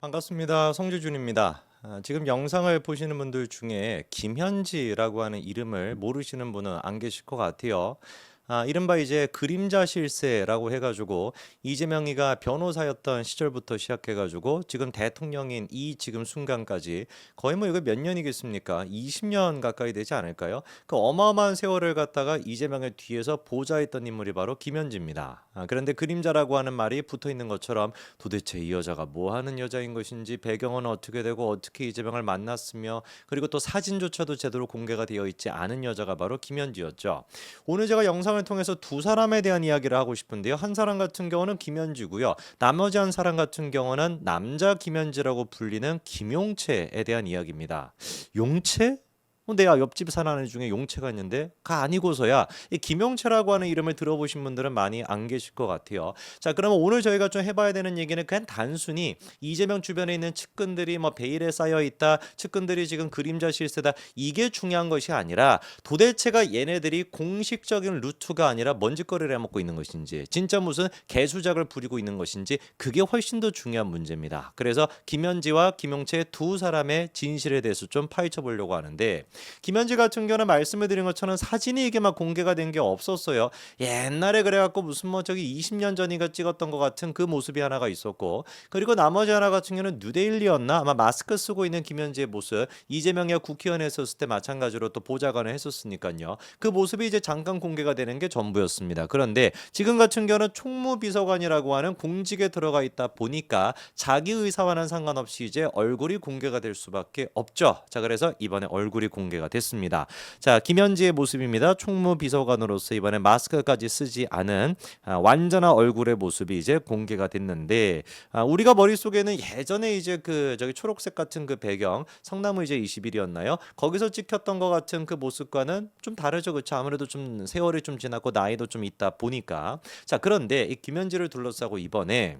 반갑습니다. 성주준입니다. 아, 지금 영상을 보시는 분들 중에 김현지라고 하는 이름을 모르시는 분은 안 계실 것 같아요. 아, 이른바 이제 그림자 실세라고 해가지고 이재명이가 변호사였던 시절부터 시작해가지고 지금 대통령인 이 지금 순간까지 거의 뭐 이거 몇 년이겠습니까? 20년 가까이 되지 않을까요? 그 어마어마한 세월을 갖다가 이재명의 뒤에서 보좌했던 인물이 바로 김현지입니다. 아, 그런데 그림자라고 하는 말이 붙어 있는 것처럼 도대체 이 여자가 뭐 하는 여자인 것인지 배경은 어떻게 되고 어떻게 이재명을 만났으며 그리고 또 사진조차도 제대로 공개가 되어 있지 않은 여자가 바로 김현지였죠. 오늘 제가 영상을 통해서 두 사람에 대한 이야기를 하고 싶은데요. 한 사람 같은 경우는 김현지고요. 나머지 한 사람 같은 경우는 남자 김현지라고 불리는 김용채에 대한 이야기입니다. 용채? 어, 내 옆집 사는 애 중에 용채가 있는데 가 아니고서야 이 김용채라고 하는 이름을 들어보신 분들은 많이 안 계실 것 같아요. 자, 그러면 오늘 저희가 좀 해봐야 되는 얘기는 그냥 단순히 이재명 주변에 있는 측근들이 뭐 베일에 쌓여 있다, 측근들이 지금 그림자 실세다 이게 중요한 것이 아니라 도대체가 얘네들이 공식적인 루트가 아니라 먼지거리를 해먹고 있는 것인지 진짜 무슨 개수작을 부리고 있는 것인지 그게 훨씬 더 중요한 문제입니다. 그래서 김현지와 김용채 두 사람의 진실에 대해서 좀 파헤쳐 보려고 하는데 김현지 같은 경우는 말씀을 드린 것처럼 사진이 이게 막 공개가 된 게 없었어요. 옛날에 그래갖고 무슨 뭐 저기 20년 전인가 찍었던 것 같은 그 모습이 하나가 있었고 그리고 나머지 하나 같은 경우는 뉴데일리였나 아마 마스크 쓰고 있는 김현지의 모습 이재명이 국회의원에 있었을 때 마찬가지로 또 보좌관을 했었으니까요. 그 모습이 이제 잠깐 공개가 되는 게 전부였습니다. 그런데 지금 같은 경우는 총무비서관이라고 하는 공직에 들어가 있다 보니까 자기 의사와는 상관없이 이제 얼굴이 공개가 될 수밖에 없죠. 자 그래서 이번에 얼굴이 공개 가 됐습니다. 자 김현지의 모습입니다. 총무 비서관으로서 이번에 마스크까지 쓰지 않은 아, 완전한 얼굴의 모습이 이제 공개가 됐는데 아, 우리가 머릿속에는 예전에 이제 그 저기 초록색 같은 그 배경 성나무 이제 20일이었나요? 거기서 찍혔던 것 같은 그 모습과는 좀 다르죠. 그렇죠? 아무래도 좀 세월이 좀 지났고 나이도 좀 있다 보니까 자 그런데 이 김현지를 둘러싸고 이번에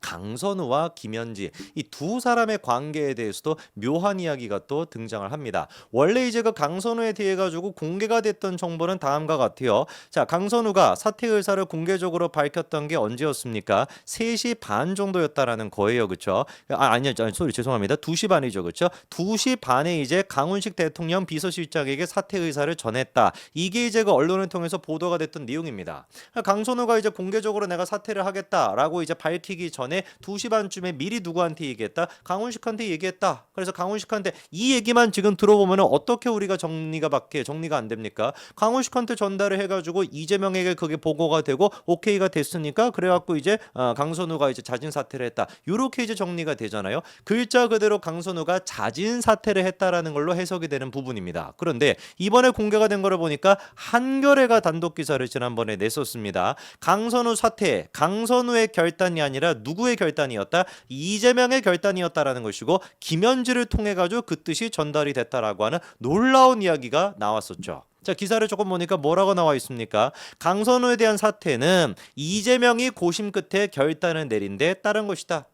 강선우와 김현지 이 두 사람의 관계에 대해서도 묘한 이야기가 또 등장을 합니다. 원래 이제 그 강선우에 대해 가지고 공개가 됐던 정보는 다음과 같아요. 자, 강선우가 사퇴 의사를 공개적으로 밝혔던 게 언제였습니까? 3시 반 정도였다라는 거예요. 그렇죠? 아, 아니요. 아니, 소리 죄송합니다. 2시 반이죠. 그렇죠? 2시 반에 이제 강훈식 대통령 비서실장에게 사퇴 의사를 전했다. 이게 이제 그 언론을 통해서 보도가 됐던 내용입니다. 강선우가 이제 공개적으로 내가 사퇴를 하겠다라고 이제 밝히기 전에 2시 반쯤에 미리 누구한테 얘기했다? 강훈식한테 얘기했다. 그래서 강훈식한테 이 얘기만 지금 들어보면 어떻게 우리가 정리가 밖에 정리가 안 됩니까? 강훈식한테 전달을 해가지고 이재명에게 그게 보고가 되고 오케이가 됐으니까 그래갖고 이제 어, 강선우가 이제 자진 사퇴를 했다. 이렇게 이제 정리가 되잖아요. 글자 그대로 강선우가 자진 사퇴를 했다라는 걸로 해석이 되는 부분입니다. 그런데 이번에 공개가 된 거를 보니까 한겨레가 단독 기사를 지난번에 냈었습니다. 강선우 사퇴, 강선우의 결단이 아니라 누 구의 결단이었다? 이재명의 결단이었다라는 것이고 김현지를 통해 가지고 그 뜻이 전달이 됐다라고 하는 놀라운 이야기가 나왔었죠. 자 기사를 조금 보니까 뭐라고 나와 있습니까? 강선우에 대한 사퇴는 이재명이 고심 끝에 결단을 내린 데 따른 것이다.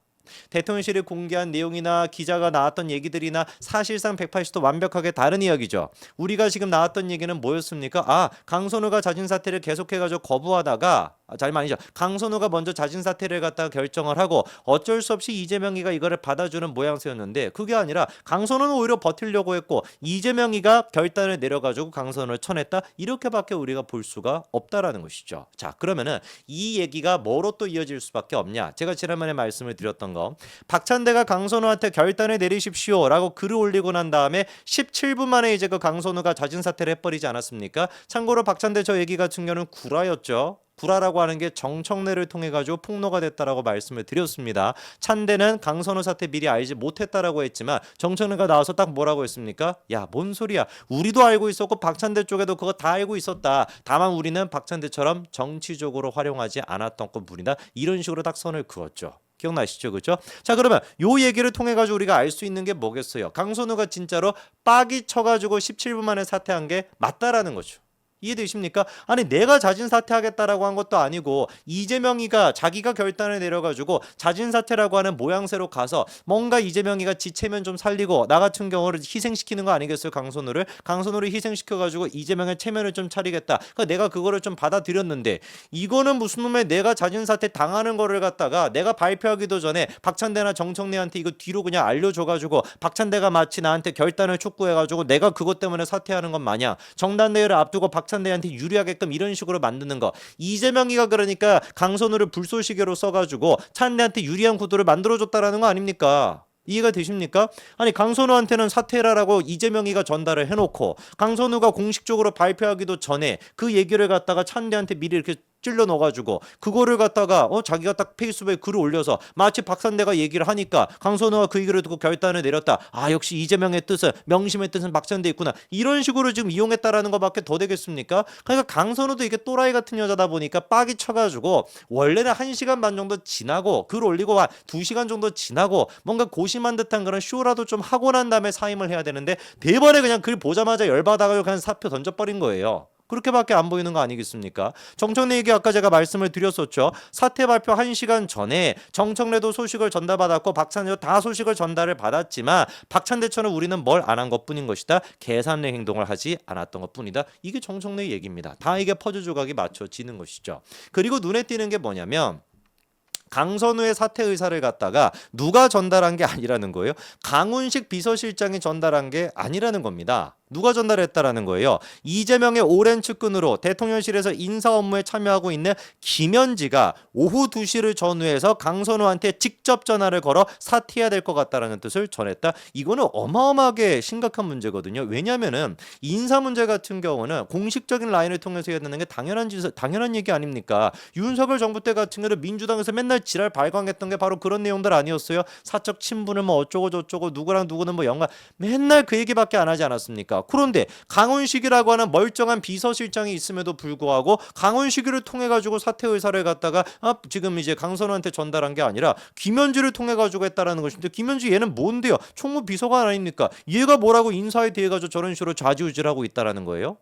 대통령실이 공개한 내용이나 기자가 나왔던 얘기들이나 사실상 180도 완벽하게 다른 이야기죠. 우리가 지금 나왔던 얘기는 뭐였습니까? 아 강선우가 자진 사퇴를 계속해가지고 거부하다가 아, 잘 아니죠. 강선우가 먼저 자진 사퇴를 갖다가 결정을 하고 어쩔 수 없이 이재명이가 이거를 받아주는 모양새였는데 그게 아니라 강선우는 오히려 버틸려고 했고 이재명이가 결단을 내려가지고 강선우를 쳐냈다 이렇게밖에 우리가 볼 수가 없다라는 것이죠. 자 그러면은 이 얘기가 뭐로 또 이어질 수밖에 없냐? 제가 지난번에 말씀을 드렸던 거 박찬대가 강선우한테 결단을 내리십시오라고 글을 올리고 난 다음에 17분 만에 이제 그 강선우가 자진 사퇴를 해버리지 않았습니까? 참고로 박찬대 저 얘기 같은 경우는 구라였죠. 구라라고 하는 게 정청래를 통해 가지고 폭로가 됐다라고 말씀을 드렸습니다. 찬대는 강선우 사태 미리 알지 못했다라고 했지만 정청래가 나와서 딱 뭐라고 했습니까? 야, 뭔 소리야? 우리도 알고 있었고 박찬대 쪽에도 그거 다 알고 있었다. 다만 우리는 박찬대처럼 정치적으로 활용하지 않았던 것뿐이다. 이런 식으로 딱 선을 그었죠. 기억나시죠? 그죠? 자, 그러면 요 얘기를 통해 가지고 우리가 알 수 있는 게 뭐겠어요? 강선우가 진짜로 빡이 쳐 가지고 17분 만에 사퇴한 게 맞다라는 거죠. 이해되십니까? 아니 내가 자진 사퇴하겠다라고 한 것도 아니고 이재명이가 자기가 결단을 내려가지고 자진 사퇴라고 하는 모양새로 가서 뭔가 이재명이가 지체면 좀 살리고 나 같은 경우를 희생시키는 거 아니겠어요 강선우를 강선우를 희생시켜가지고 이재명의 체면을 좀 차리겠다. 그러니까 내가 그거를 좀 받아들였는데 이거는 무슨 놈의 내가 자진 사퇴 당하는 거를 갖다가 내가 발표하기도 전에 박찬대나 정청래한테 이거 뒤로 그냥 알려줘가지고 박찬대가 마치 나한테 결단을 촉구해가지고 내가 그것 때문에 사퇴하는 것 마냥 정단대회를 앞두고 박 찬대한테 유리하게끔 이런 식으로 만드는 거 이재명이가 그러니까 강선우를 불쏘시개로 써가지고 찬대한테 유리한 구도를 만들어줬다라는 거 아닙니까? 이해가 되십니까? 아니 강선우한테는 사퇴라라고 이재명이가 전달을 해놓고 강선우가 공식적으로 발표하기도 전에 그 얘기를 갖다가 찬대한테 미리 이렇게 찔러 넣어가지고 그거를 갖다가 어 자기가 딱 페이스북에 글을 올려서 마치 박산대가 얘기를 하니까 강선우가 그 얘기를 듣고 결단을 내렸다. 아 역시 이재명의 뜻은 명심의 뜻은 박산대 있구나. 이런 식으로 지금 이용했다라는 것밖에 더 되겠습니까? 그러니까 강선우도 이게 또라이 같은 여자다 보니까 빡이 쳐가지고 원래는 한 시간 반 정도 지나고 글 올리고 한 두 시간 정도 지나고 뭔가 고심한 듯한 그런 쇼라도 좀 하고 난 다음에 사임을 해야 되는데 대번에 그냥 글 보자마자 열받아가지고 그냥 사표 던져버린 거예요. 그렇게밖에 안 보이는 거 아니겠습니까? 정청래 얘기 아까 제가 말씀을 드렸었죠. 사퇴 발표 1시간 전에 정청래도 소식을 전달받았고 박찬대도 다 소식을 전달을 받았지만 박찬대처럼 우리는 뭘 안 한 것뿐인 것이다. 계산의 행동을 하지 않았던 것뿐이다. 이게 정청래 얘기입니다. 다 이게 퍼즐 조각이 맞춰지는 것이죠. 그리고 눈에 띄는 게 뭐냐면 강선우의 사퇴 의사를 갖다가 누가 전달한 게 아니라는 거예요. 강훈식 비서실장이 전달한 게 아니라는 겁니다. 누가 전달했다라는 거예요. 이재명의 오랜 측근으로 대통령실에서 인사 업무에 참여하고 있는 김현지가 오후 2시를 전후해서 강선우한테 직접 전화를 걸어 사퇴해야 될 것 같다라는 뜻을 전했다. 이거는 어마어마하게 심각한 문제거든요. 왜냐하면은 인사 문제 같은 경우는 공식적인 라인을 통해서 해야 되는 게 당연한 짓, 당연한 얘기 아닙니까? 윤석열 정부 때 같은 경우는 민주당에서 맨날 지랄 발광했던 게 바로 그런 내용들 아니었어요? 사적 친분을 뭐 어쩌고 저쩌고 누구랑 누구는 뭐 연관 맨날 그 얘기밖에 안 하지 않았습니까? 그런데 강훈식이라고 하는 멀쩡한 비서실장이 있음에도 불구하고 강훈식이를 통해 가지고 사퇴 의사를 갖다가 아, 지금 이제 강선우한테 전달한 게 아니라 김현주를 통해 가지고 했다라는 것인데 김현주 얘는 뭔데요? 총무 비서관 아닙니까? 얘가 뭐라고 인사에 대해 가지고 저런 식으로 좌지우지하고 있다라는 거예요?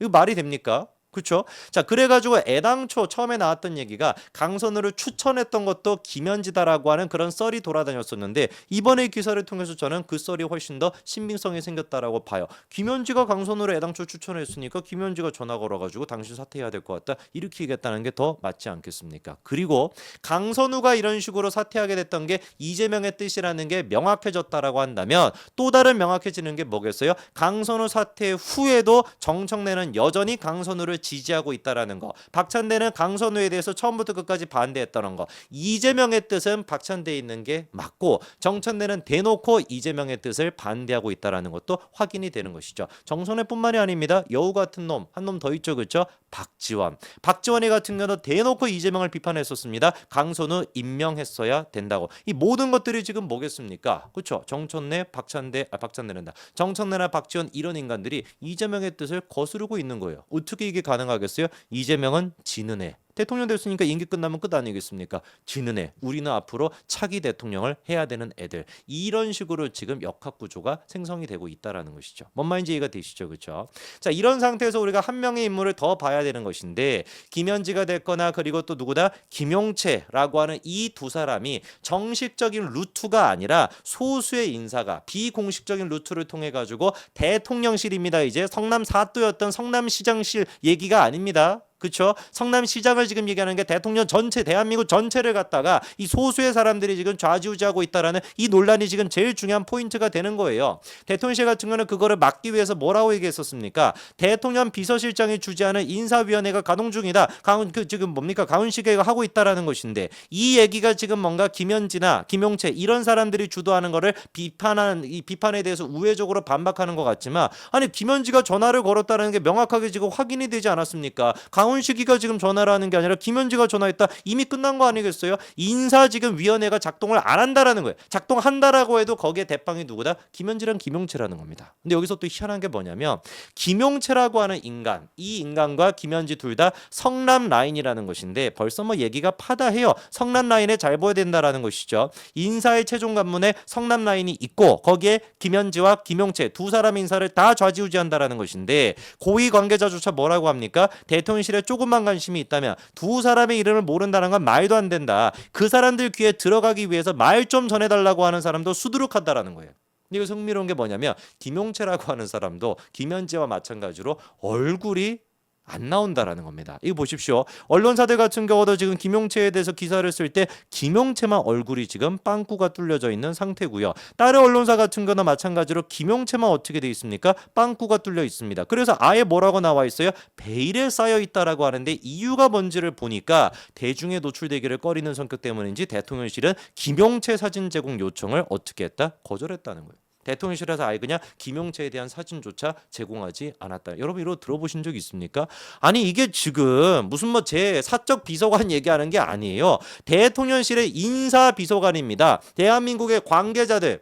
이거 말이 됩니까? 그렇죠? 자 그래 가지고 애당초 처음에 나왔던 얘기가 강선우를 추천했던 것도 김현지다라고 하는 그런 썰이 돌아다녔었는데 이번에 기사를 통해서 저는 그 썰이 훨씬 더 신빙성이 생겼다라고 봐요. 김현지가 강선우를 애당초 추천했으니까 김현지가 전화 걸어 가지고 당신 사퇴해야 될 것 같다 이렇게 얘기했다는 게 더 맞지 않겠습니까? 그리고 강선우가 이런 식으로 사퇴하게 됐던 게 이재명의 뜻이라는 게 명확해졌다라고 한다면 또 다른 명확해지는 게 뭐겠어요? 강선우 사퇴 후에도 정청래는 여전히 강선우를 지지하고 있다라는 거. 박찬대는 강선우에 대해서 처음부터 끝까지 반대했다는 거. 이재명의 뜻은 박찬대에 있는 게 맞고 정청래는 대놓고 이재명의 뜻을 반대하고 있다라는 것도 확인이 되는 것이죠. 정선래뿐만이 아닙니다. 여우 같은 놈 한 놈 더 있죠, 그렇죠? 박지원. 박지원이 같은 경우는 대놓고 이재명을 비판했었습니다. 강선우 임명했어야 된다고. 이 모든 것들이 지금 뭐겠습니까? 그렇죠? 정청래, 박찬대, 아 박찬대란다. 정청래나 박지원 이런 인간들이 이재명의 뜻을 거스르고 있는 거예요. 어떻게 이게 가 능하겠어요? 이재명은 지는 애. 대통령 됐으니까 임기 끝나면 끝 아니겠습니까? 지는 애. 우리는 앞으로 차기 대통령을 해야 되는 애들. 이런 식으로 지금 역학 구조가 생성이 되고 있다라는 것이죠. 뭔 말인지 이해가 되시죠, 그렇죠? 자, 이런 상태에서 우리가 한 명의 인물을 더 봐야 되는 것인데 김현지가 됐거나 그리고 또 누구다 김용채라고 하는 이 두 사람이 정식적인 루트가 아니라 소수의 인사가 비공식적인 루트를 통해 가지고 대통령실입니다. 이제 성남 사또였던 성남시장실 얘기가 아닙니다. 그렇죠? 성남시장을 지금 얘기하는 게 대통령 전체 대한민국 전체를 갖다가 이 소수의 사람들이 지금 좌지우지하고 있다라는 이 논란이 지금 제일 중요한 포인트가 되는 거예요. 대통령실 같은 경우는 그거를 막기 위해서 뭐라고 얘기했었습니까? 대통령 비서실장이 주재하는 인사위원회가 가동 중이다. 강훈 그 지금 뭡니까? 강훈식이가 하고 있다라는 것인데 이 얘기가 지금 뭔가 김현지나 김용채 이런 사람들이 주도하는 거를 비판하는 이 비판에 대해서 우회적으로 반박하는 것 같지만 아니 김현지가 전화를 걸었다는 게 명확하게 지금 확인이 되지 않았습니까? 강훈 박원식이가 지금 전화를 하는 게 아니라 김현지가 전화했다. 이미 끝난 거 아니겠어요? 인사 지금 위원회가 작동을 안 한다라는 거예요. 작동한다라고 해도 거기에 대빵이 누구다? 김현지랑 김용채라는 겁니다. 근데 여기서 또 희한한 게 뭐냐면 김용채라고 하는 인간, 이 인간과 김현지 둘 다 성남 라인이라는 것인데 벌써 뭐 얘기가 파다해요. 성남 라인에 잘 보여야 된다라는 것이죠. 인사의 최종 관문에 성남 라인이 있고 거기에 김현지와 김용채 두 사람 인사를 다 좌지우지한다라는 것인데 고위 관계자조차 뭐라고 합니까? 대통령실에 조금만 관심이 있다면 두 사람의 이름을 모른다는 건 말도 안 된다. 그 사람들 귀에 들어가기 위해서 말 좀 전해달라고 하는 사람도 수두룩한다라는 거예요. 이거 흥미로운 게 뭐냐면 김용채라고 하는 사람도 김현지와 마찬가지로 얼굴이 안 나온다라는 겁니다. 이거 보십시오. 언론사들 같은 경우도 지금 김용채에 대해서 기사를 쓸 때 김용채만 얼굴이 지금 빵꾸가 뚫려져 있는 상태고요. 다른 언론사 같은 경우는 마찬가지로 김용채만 어떻게 돼 있습니까? 빵꾸가 뚫려 있습니다. 그래서 아예 뭐라고 나와 있어요? 베일에 쌓여 있다라고 하는데 이유가 뭔지를 보니까 대중에 노출되기를 꺼리는 성격 때문인지 대통령실은 김용채 사진 제공 요청을 어떻게 했다? 거절했다는 거예요. 대통령실에서 아예 그냥 김용채에 대한 사진조차 제공하지 않았다. 여러분 이거 들어보신 적 있습니까? 아니 이게 지금 무슨 뭐 제 사적 비서관 얘기하는 게 아니에요. 대통령실의 인사 비서관입니다. 대한민국의 관계자들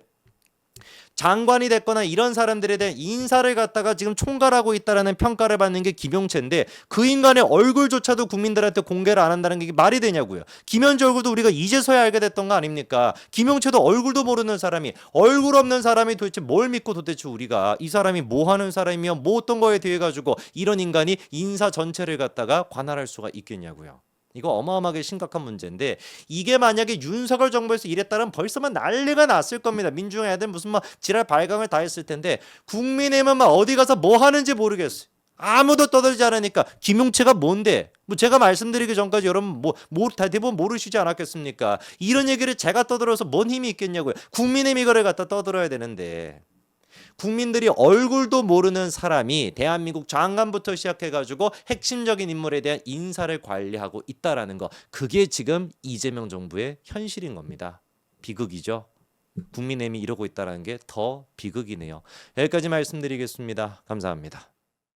장관이 됐거나 이런 사람들에 대한 인사를 갖다가 지금 총괄하고 있다라는 평가를 받는 게 김용채인데 그 인간의 얼굴조차도 국민들한테 공개를 안 한다는 게 말이 되냐고요. 김현지 얼굴도 우리가 이제서야 알게 됐던 거 아닙니까? 김용채도 얼굴도 모르는 사람이 얼굴 없는 사람이 도대체 뭘 믿고 도대체 우리가 이 사람이 뭐 하는 사람이며 뭐 어떤 거에 대해 가지고 이런 인간이 인사 전체를 갖다가 관할할 수가 있겠냐고요. 이거 어마어마하게 심각한 문제인데 이게 만약에 윤석열 정부에서 이랬다면 벌써만 난리가 났을 겁니다. 민주당 애들 무슨 막 지랄 발광을 다 했을 텐데 국민의힘은 막 어디 가서 뭐 하는지 모르겠어요. 아무도 떠들지 않으니까 김용채가 뭔데? 뭐 제가 말씀드리기 전까지 여러분 뭐, 뭐 대부분 모르시지 않았겠습니까? 이런 얘기를 제가 떠들어서 뭔 힘이 있겠냐고요. 국민의힘 이거를 갖다 떠들어야 되는데 국민들이 얼굴도 모르는 사람이 대한민국 장관부터 시작해 가지고 핵심적인 인물에 대한 인사를 관리하고 있다라는 거 그게 지금 이재명 정부의 현실인 겁니다. 비극이죠. 국민의힘이 이러고 있다라는 게 더 비극이네요. 여기까지 말씀드리겠습니다. 감사합니다.